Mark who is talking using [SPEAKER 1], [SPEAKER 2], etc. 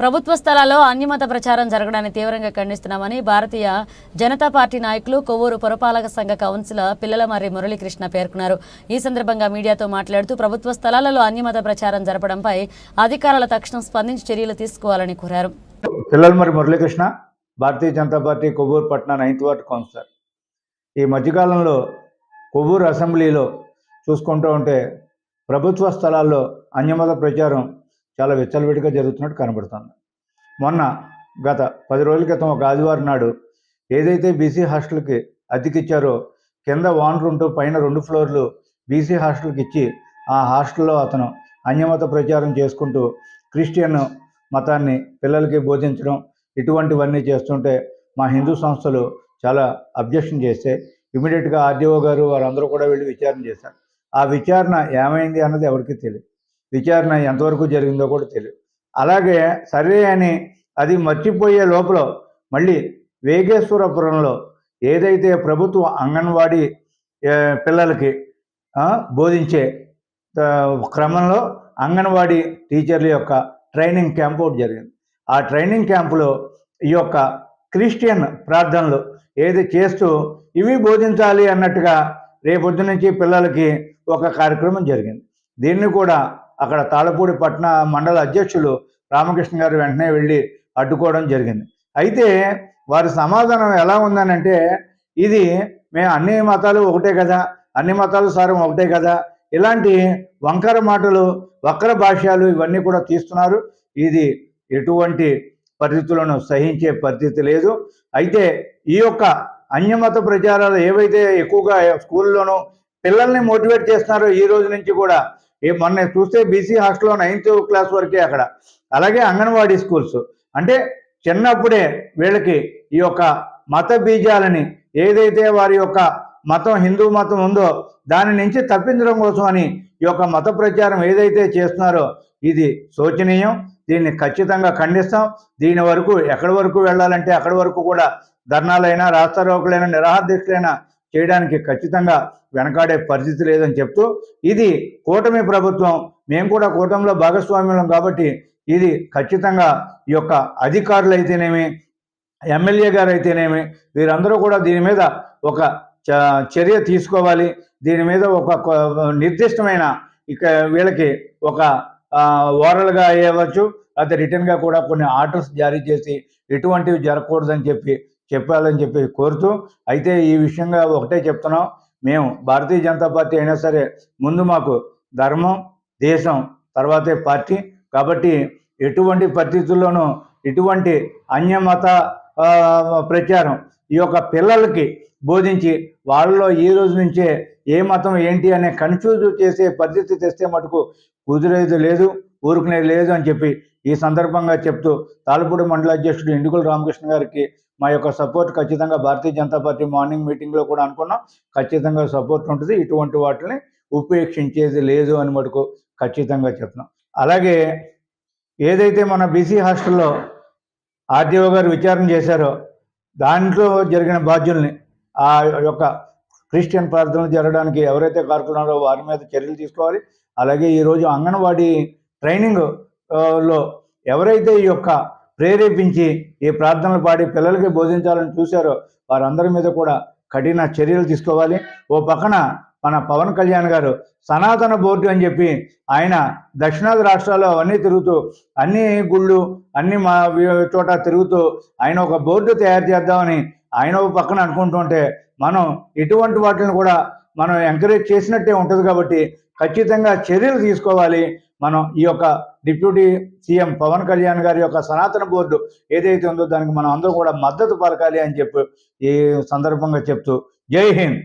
[SPEAKER 1] ప్రభుత్వ స్థలాల్లో అన్యమత ప్రచారం జరగడాన్ని తీవ్రంగా ఖండిస్తున్నామని భారతీయ జనతా పార్టీ నాయకులు కొవ్వూరు పురపాలక సంఘ కౌన్సిలర్ పిల్లలమర్రి మురళీకృష్ణ పేర్కొన్నారు. ఈ సందర్భంగా మీడియాతో మాట్లాడుతూ ప్రభుత్వ స్థలాలలో అన్యమత ప్రచారం జరపడంపై అధికారుల తక్షణం స్పందించి చర్యలు తీసుకోవాలని కోరారు.
[SPEAKER 2] పిల్లలమరి మురళీకృష్ణ భారతీయ జనతా పార్టీ కొవ్వూరు పట్న నైన్త్ వార్డ్ కౌన్సిలర్. ఈ మధ్యకాలంలో కొవ్వూరు అసెంబ్లీలో చూసుకుంటూ ఉంటే ప్రభుత్వ స్థలాల్లో అన్యమత ప్రచారం చాలా విచ్చలవిడిగా జరుగుతున్నట్టు కనబడుతుంది. మొన్న గత పది రోజుల క్రితం ఒక ఆదివారం నాడు ఏదైతే బీసీ హాస్టల్కి అద్దెకిచ్చారో కింద వానర్ ఉంటూ పైన రెండు ఫ్లోర్లు బీసీ హాస్టల్కి ఇచ్చి ఆ హాస్టల్లో అతను అన్యమత ప్రచారం చేసుకుంటూ క్రిస్టియన్ మతాన్ని పిల్లలకి బోధించడం ఇటువంటివన్నీ చేస్తుంటే మా హిందూ సంస్థలు చాలా అబ్జెక్షన్ చేస్తే ఇమీడియట్గా ఆర్డీఓ గారు వారందరూ కూడా వెళ్ళి విచారణ చేశారు. ఆ విచారణ ఏమైంది అన్నది ఎవరికీ తెలియదు విచారణ ఎంతవరకు జరిగిందో కూడా తెలియదు అలాగే సరే అని అది మర్చిపోయే లోపల మళ్ళీ వేగేశ్వరపురంలో ఏదైతే ప్రభుత్వ అంగన్వాడీ పిల్లలకి బోధించే క్రమంలో అంగన్వాడీ టీచర్ల యొక్క ట్రైనింగ్ క్యాంప్ ఒకటి జరిగింది. ఆ ట్రైనింగ్ క్యాంపులో ఈ యొక్క క్రిస్టియన్ ప్రార్థనలు ఏది చేస్తూ ఇవి బోధించాలి అన్నట్టుగా రేపొద్దు నుంచి పిల్లలకి ఒక కార్యక్రమం జరిగింది. దీన్ని కూడా అక్కడ తాళపూడి పట్టణ మండల అధ్యక్షులు రామకృష్ణ గారు వెంటనే వెళ్ళి అడ్డుకోవడం జరిగింది. అయితే వారి సమాధానం ఎలా ఉందనంటే ఇది మేము అన్ని మతాలు ఒకటే కదా అన్ని మతాలు సారం ఒకటే కదా ఇలాంటి వంకర మాటలు వక్ర భాష్యాలు ఇవన్నీ కూడా తీస్తున్నారు. ఇది ఎటువంటి పరిస్థితులను సహించే పరిస్థితి లేదు. అయితే ఈ యొక్క అన్యమత ప్రచారాలు ఏవైతే ఎక్కువగా స్కూల్లోనూ పిల్లల్ని మోటివేట్ చేస్తున్నారో ఈ రోజు నుంచి కూడా ఏ మొన్న చూస్తే బీసీ హాస్టల్లో నైన్త్ క్లాస్ వరకే అక్కడ. అలాగే అంగన్వాడీ స్కూల్స్. అంటే చిన్నప్పుడే వీళ్ళకి ఈ యొక్క మత బీజాలని ఏదైతే వారి యొక్క మతం హిందూ మతం ఉందో దాని నుంచి తప్పించడం కోసం అని ఈ యొక్క మత ప్రచారం ఏదైతే చేస్తున్నారో ఇది శోచనీయం. దీన్ని ఖచ్చితంగా ఖండిస్తాం. దీని వరకు ఎక్కడి వరకు వెళ్ళాలంటే అక్కడి వరకు కూడా ధర్నాలైనా రాస్తారోకులైనా నిరాహారదీక్షలైనా చేయడానికి ఖచ్చితంగా వెనకాడే పరిస్థితి లేదని చెప్తూ ఇది కూటమి ప్రభుత్వం మేము కూడా కూటమిలో భాగస్వామ్యం కాబట్టి ఇది ఖచ్చితంగా ఈ యొక్క అధికారులు అయితేనేమి ఎమ్మెల్యే గారు అయితేనేమి వీరందరూ కూడా దీని మీద ఒక చ- చర్య తీసుకోవాలి. దీని మీద ఒక నిర్దిష్టమైన ఇక వీళ్ళకి ఒక ఓరల్గా అయ్యవచ్చు అయితే రిటర్న్గా కూడా కొన్ని ఆర్డర్స్ జారీ చేసి ఎటువంటివి జరగకూడదని చెప్పి చెప్పాలని చెప్పి కోరుతూ అయితే ఈ విషయంగా ఒకటే చెప్తున్నాం. మేము భారతీయ జనతా పార్టీ అయినా సరే ముందు మాకు ధర్మం దేశం తర్వాతే పార్టీ. కాబట్టి ఎటువంటి పరిస్థితుల్లోనూ ఇటువంటి అన్యమత ప్రచారం ఈ యొక్క పిల్లలకి బోధించి వాళ్ళలో ఈ రోజు నుంచే ఏ మతం ఏంటి అనే కన్ఫ్యూజ్ చేసే పరిస్థితి తెస్తే మటుకు కుదిరేది లేదు. ఊరుకునేది లేదు అని చెప్పి ఈ సందర్భంగా చెప్తూ తాళపూడి మండల అధ్యక్షుడు ఇండుగుల రామకృష్ణ గారికి మా యొక్క సపోర్ట్ ఖచ్చితంగా భారతీయ జనతా పార్టీ మార్నింగ్ మీటింగ్లో కూడా అనుకున్నాం. ఖచ్చితంగా సపోర్ట్ ఉంటుంది. ఇటువంటి వాటిని ఉపేక్షించేది లేదు అని మటుకు ఖచ్చితంగా చెప్తున్నాం. అలాగే ఏదైతే మన బీసీ హాస్టల్లో ఆర్డీఓ గారు విచారణ చేశారో దాంట్లో జరిగిన బాధ్యుల్ని ఆ యొక్క క్రిస్టియన్ ప్రార్థనలు జరగడానికి ఎవరైతే కారుకున్నారో వారి మీద చర్యలు తీసుకోవాలి. అలాగే ఈరోజు అంగన్వాడీ ట్రైనింగ్లో ఎవరైతే ఈ యొక్క ప్రేరేపించి ఈ ప్రార్థనలు పాడి పిల్లలకి బోధించాలని చూశారో వారందరి మీద కూడా కఠిన చర్యలు తీసుకోవాలి. ఓ పక్కన మన పవన్ కళ్యాణ్ గారు సనాతన బోర్డు అని చెప్పి ఆయన దక్షిణాది రాష్ట్రాల్లో అవన్నీ తిరుగుతూ అన్ని గుళ్ళు అన్ని మా చోట తిరుగుతూ ఆయన ఒక బోర్డు తయారు చేద్దామని ఆయన ఒక పక్కన అనుకుంటుంటే మనం ఇటువంటి వాటిని కూడా మనం ఎంకరేజ్ చేసినట్టే ఉంటుంది కాబట్టి ఖచ్చితంగా చర్యలు తీసుకోవాలి. మనం ఈ యొక్క డిప్యూటీ సీఎం పవన్ కళ్యాణ్ గారి యొక్క సనాతన బోర్డు ఏదైతే ఉందో దానికి మనం అందరూ కూడా మద్దతు పలకాలి అని చెప్పి ఈ సందర్భంగా చెప్తూ జై హింద్.